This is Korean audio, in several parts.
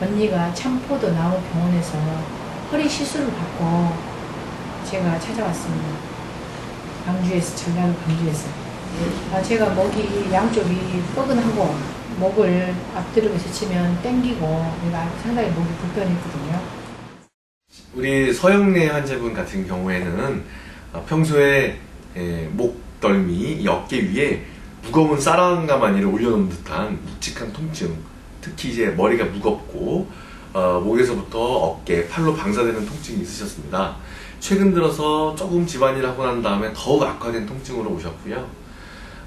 언니가 참포도 나무 병원에서 허리 시술을 받고 제가 찾아왔습니다. 광주에서 전라도 광주에서 아, 제가 목이 양쪽이 뻐근하고 목을 앞뒤로 스치면 땡기고 내가 상당히 목이 불편했거든요. 우리 서영래 환자분 같은 경우에는 어, 평소에 에, 목덜미, 이 어깨 위에 무거운 쌀한가마니를 올려놓은 듯한 묵직한 통증, 특히 이제 머리가 무겁고 어, 목에서부터 어깨, 팔로 방사되는 통증이 있으셨습니다. 최근 들어서 조금 집안일 하고 난 다음에 더욱 악화된 통증으로 오셨고요.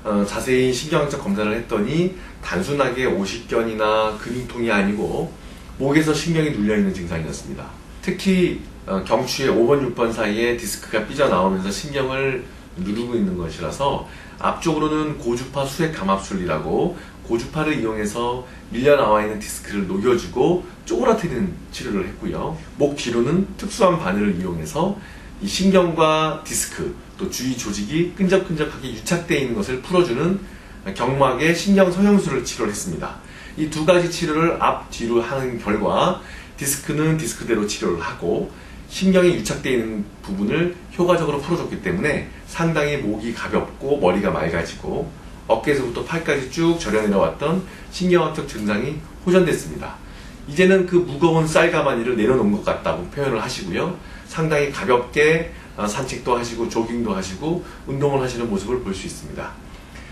어, 자세히 신경학적 검사를 했더니 단순하게 오십견이나 근육통이 아니고 목에서 신경이 눌려있는 증상이었습니다. 특히 어, 경추의 5번, 6번 사이에 디스크가 삐져나오면서 신경을 누르고 있는 것이라서 앞쪽으로는 고주파 수액 감압술이라고 고주파를 이용해서 밀려 나와 있는 디스크를 녹여주고 쪼그라뜨리는 치료를 했고요. 목 뒤로는 특수한 바늘을 이용해서 이 신경과 디스크 또 주위 조직이 끈적끈적하게 유착되어 있는 것을 풀어주는 경막의 신경 성형술을 치료를 했습니다. 이 두 가지 치료를 앞 뒤로 하는 결과 디스크는 디스크대로 치료를 하고 신경이 유착되어 있는 부분을 효과적으로 풀어줬기 때문에 상당히 목이 가볍고 머리가 맑아지고 어깨에서부터 팔까지 쭉 절여 내려왔던 신경학적 증상이 호전됐습니다. 이제는 그 무거운 쌀가마니를 내려놓은 것 같다고 표현을 하시고요. 상당히 가볍게 어, 산책도 하시고 조깅도 하시고 운동을 하시는 모습을 볼 수 있습니다.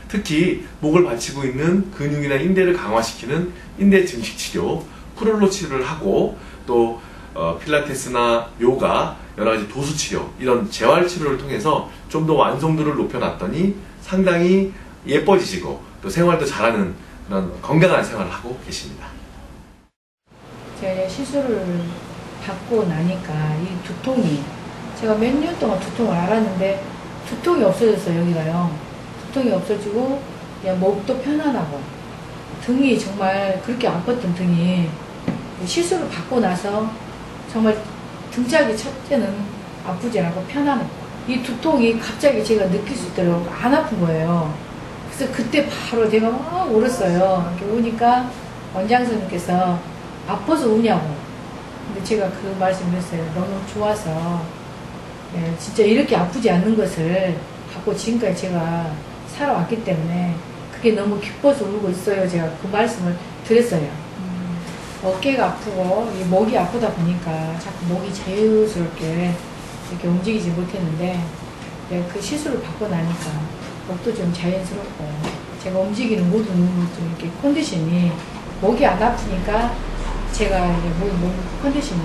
특히 목을 받치고 있는 근육이나 인대를 강화시키는 인대 증식 치료, 프롤로 치료를 하고 또 어, 필라테스나 요가, 여러 가지 도수 치료 이런 재활 치료를 통해서 좀 더 완성도를 높여놨더니 상당히 예뻐지시고 또 생활도 잘하는 그런 건강한 생활을 하고 계십니다. 제가 시술을 받고 나니까 이 두통이 제가 몇 년 동안 두통을 알았는데 두통이 없어졌어요 여기가요 두통이 없어지고 그냥 목도 편안하고 등이 정말 그렇게 아팠던 등이 시술을 받고 나서 정말 등짝이 첫째는 아프지 않고 편안하고 이 두통이 갑자기 제가 느낄 수 있도록 안 아픈 거예요 그래서 그때 바로 제가 막 울었어요 이렇게 우니까 원장 선생님께서 아파서 우냐고 근데 제가 그 말씀을 했어요. 너무 좋아서 예, 진짜 이렇게 아프지 않는 것을 갖고 지금까지 제가 살아왔기 때문에 그게 너무 기뻐서 울고 있어요. 제가 그 말씀을 드렸어요. 어깨가 아프고 이 목이 아프다 보니까 자꾸 목이 자유스럽게 이렇게 움직이지 못했는데 예, 그 시술을 받고 나니까 목도 좀 자연스럽고 제가 움직이는 모든 좀 이렇게 컨디션이 목이 안 아프니까 제가 이제 몸, 몸 컨디션이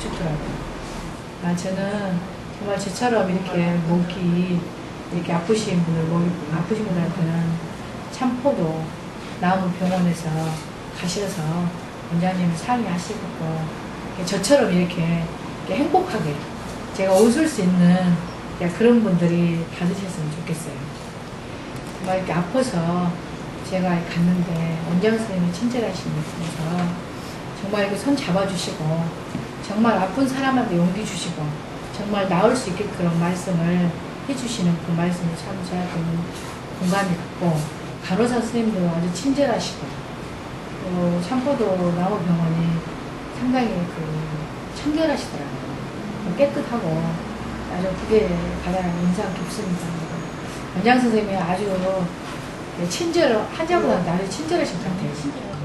좋더라고요. 아, 저는 정말 저처럼 이렇게 목이 이렇게 아프신 분들, 목이 아프신 분들한테는 참포도 나무 병원에서 가셔서 원장님 상의하시고 저처럼 이렇게, 이렇게 행복하게 제가 웃을 수 있는 야, 그런 분들이 받으셨으면 좋겠어요. 정말 이렇게 아파서 제가 갔는데 원장 선생님이 친절하신 분이서 정말 이렇게 손 잡아주시고 정말 아픈 사람한테 용기 주시고 정말 나을 수 있게 그런 말씀을 해주시는 그 말씀이 참 저한테는 공감이 갔고 간호사 선생님도 아주 친절하시고 또 참포도 나무병원이 상당히 그 청결하시더라고요. 깨끗하고 아주 그게 가장 인상 깊습니다 원장 선생님이 아주 친절 환자보다 아주 친절하신 것 같아요